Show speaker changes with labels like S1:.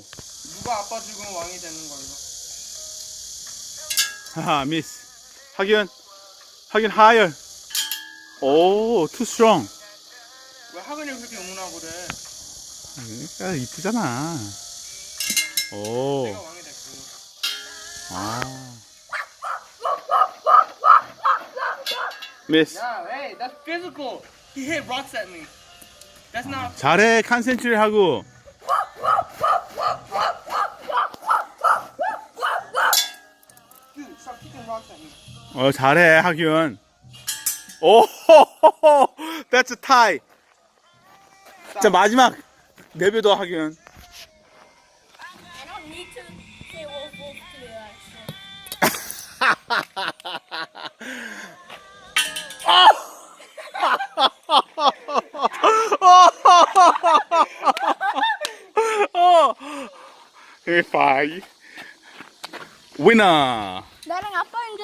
S1: 누가 아빠 죽으면 왕이 되는 걸로.
S2: 하하 미스 하균 하균 하열 오 too strong
S1: 왜 하근이 그렇게 응원하고 그래?
S2: 야 이쁘잖아 오
S1: 내가 왕이 됐고.
S2: 아. 미스
S1: Yeah, hey, that's physical. He hit rocks at me. That's not.
S2: 잘해 칸센트리 하고
S1: Dude, stop kicking rocks at me.
S2: 어 잘해 하균 오 that's a tie 자 마지막 내배도 하균
S3: I don't need to say wolf wolf to you actually.
S2: 어 파이 위너
S3: 나랑 아빠 이제